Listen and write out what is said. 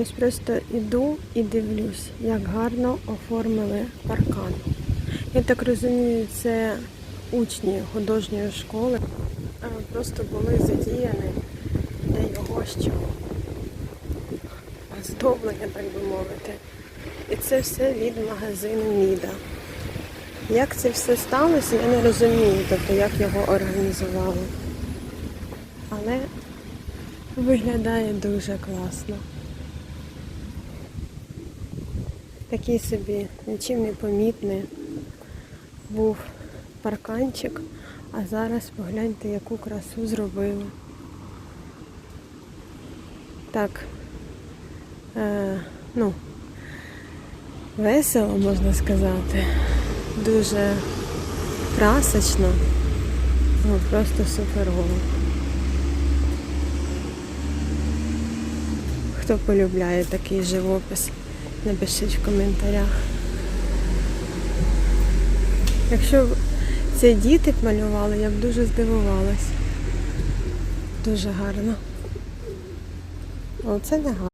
Ось просто іду і дивлюсь, як гарно оформили паркан. Я так розумію, це учні художньої школи просто були задіяні для його що оздоблення, так би мовити. І це все від магазину Міда. Як це все сталося, я не розумію, тобто як його організували. Але виглядає дуже класно. Такий собі нічим не помітний був парканчик, а зараз погляньте, яку красу зробили. Так, е, ну, весело можна сказати. Дуже красочно. Ну, просто суперово. Хто полюбляє такий живопис, напишіть в коментарях. Якщо б це діти малювали, я б дуже здивувалась. Дуже гарно. Оце не гарно.